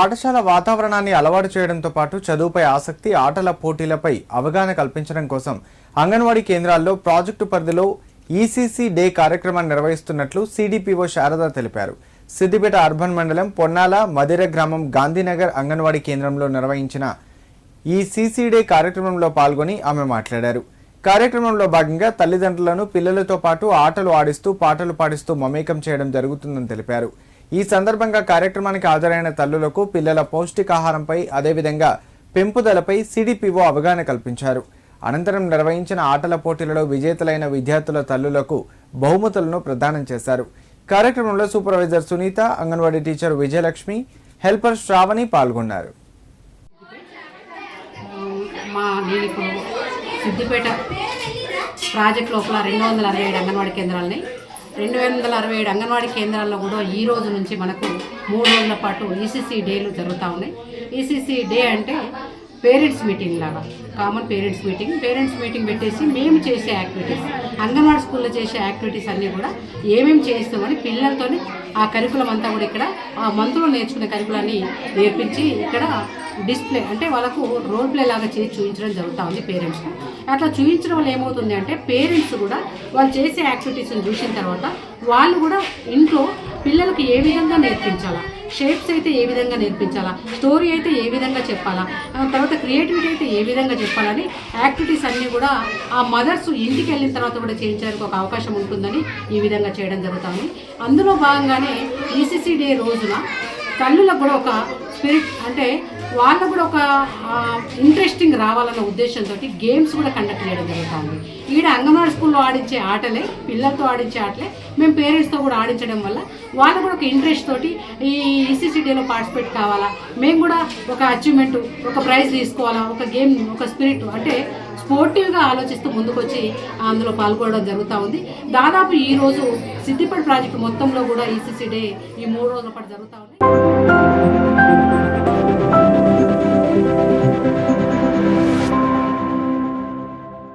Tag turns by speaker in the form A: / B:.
A: పాఠశాల వాతావరణాన్ని అలవాటు చేయడంతో పాటు చదువుపై ఆసక్తి ఆటల పోటీలపై అవగాహన కల్పించడం కోసం అంగన్వాడీ కేంద్రాల్లో ప్రాజెక్టు పరిధిలో ఈసీసీ డే కార్యక్రమాన్ని నిర్వహిస్తున్నట్లు సిడిపిఓ శారద తెలిపారు. సిద్దిపేట అర్బన్ మండలం పొన్నాల మదిర గ్రామం గాంధీనగర్ అంగన్వాడీ కేంద్రంలో నిర్వహించిన ఈ సీసీ డే కార్యక్రమంలో పాల్గొని ఆమె మాట్లాడారు. కార్యక్రమంలో భాగంగా తల్లిదండ్రులను పిల్లలతో పాటు ఆటలు ఆడిస్తూ పాటలు పాడిస్తూ మమేకం చేయడం జరుగుతుందని తెలిపారు. ఈ సందర్భంగా కార్యక్రమానికి హాజరైన తల్లులకు పిల్లల పౌష్టికాహారంపై అదేవిధంగా పెంపుదలపై సిడిపిఓ అవగాహన కల్పించారు. అనంతరం నిర్వహించిన ఆటల పోటీలలో విజేతలైన విద్యార్థుల తల్లులకు బహుమతులను ప్రదానం చేశారు. కార్యక్రమంలో supervisor Sunitha anganwadi teacher Vijayalakshmi helper Sravani పాల్గొన్నారు.
B: మా నేను ఇప్పుడు సిద్దిపేట ప్రాజెక్ట్ లోపల రెండు వందల అరవై ఏడు అంగన్వాడీ కేంద్రాలని రెండు వందల అరవై ఏడు అంగన్వాడీ కేంద్రాల్లో కూడా ఈ రోజు నుంచి మనకు మూడు రోజుల పాటు ఈసీసీ డేలు జరుగుతూ ఉన్నాయి. ఈసీసీ డే అంటే పేరెంట్స్ మీటింగ్ లాగా common parents meeting. Parents meeting పెట్టేసి మేము చేసే యాక్టివిటీస్ అంగన్వాడీ స్కూల్లో చేసే యాక్టివిటీస్ అన్నీ కూడా ఏమేమి చేస్తామని పిల్లలతోనే ఆ కరికులం అంతా కూడా ఇక్కడ ఆ మంత్రులు నేర్చుకునే కరికులాన్ని నేర్పించి ఇక్కడ డిస్ప్లే అంటే వాళ్ళకు రోల్ ప్లే లాగా చేసి చూపించడం జరుగుతూ ఉంది పేరెంట్స్ అట్లా చూపించడం వల్ల ఏమవుతుంది అంటే పేరెంట్స్ కూడా వాళ్ళు చేసే యాక్టివిటీస్ని చూసిన తర్వాత వాళ్ళు కూడా ఇంట్లో పిల్లలకు ఏ విధంగా నేర్పించాలా? షేప్స్ అయితే ఏ విధంగా నేర్పించాలా? స్టోరీ అయితే ఏ విధంగా చెప్పాలా? తర్వాత క్రియేటివిటీ అయితే ఏ విధంగా చెప్పాలని యాక్టివిటీస్ అన్నీ కూడా ఆ మదర్స్ ఇంటికి వెళ్ళిన తర్వాత కూడా చేయించడానికి ఒక అవకాశం ఉంటుందని ఈ విధంగా చేయడం జరుగుతుంది. అందులో భాగంగానే ఈసీసీ డే రోజున తల్లులకు కూడా ఒక స్పిరిట్ అంటే వాళ్ళకు కూడా ఒక ఇంట్రెస్టింగ్ రావాలన్న ఉద్దేశంతో గేమ్స్ కూడా కండక్ట్ చేయడం జరుగుతుంది. ఈడ అంగన్వాడీ స్కూల్లో ఆడించే ఆటలే పిల్లలతో ఆడించే ఆటలే మేము పేరెంట్స్తో కూడా ఆడించడం వల్ల వాళ్ళకు కూడా ఒక ఇంట్రెస్ట్ తోటి ఈ ఈసీసీడీలో పార్టిసిపేట్ కావాలా? మేము కూడా ఒక అచీవ్మెంట్ ఒక ప్రైజ్ తీసుకోవాలా? ఒక గేమ్ ఒక స్పిరిట్ అంటే స్పోర్టివ్గా ఆలోచిస్తూ ముందుకొచ్చి అందులో పాల్గొనడం జరుగుతూ ఉంది. దాదాపు ఈరోజు సిద్దిపేట ప్రాజెక్టు మొత్తంలో కూడా ఈసీసీ డే ఈ మూడు రోజుల పాటు జరుగుతూ ఉంది.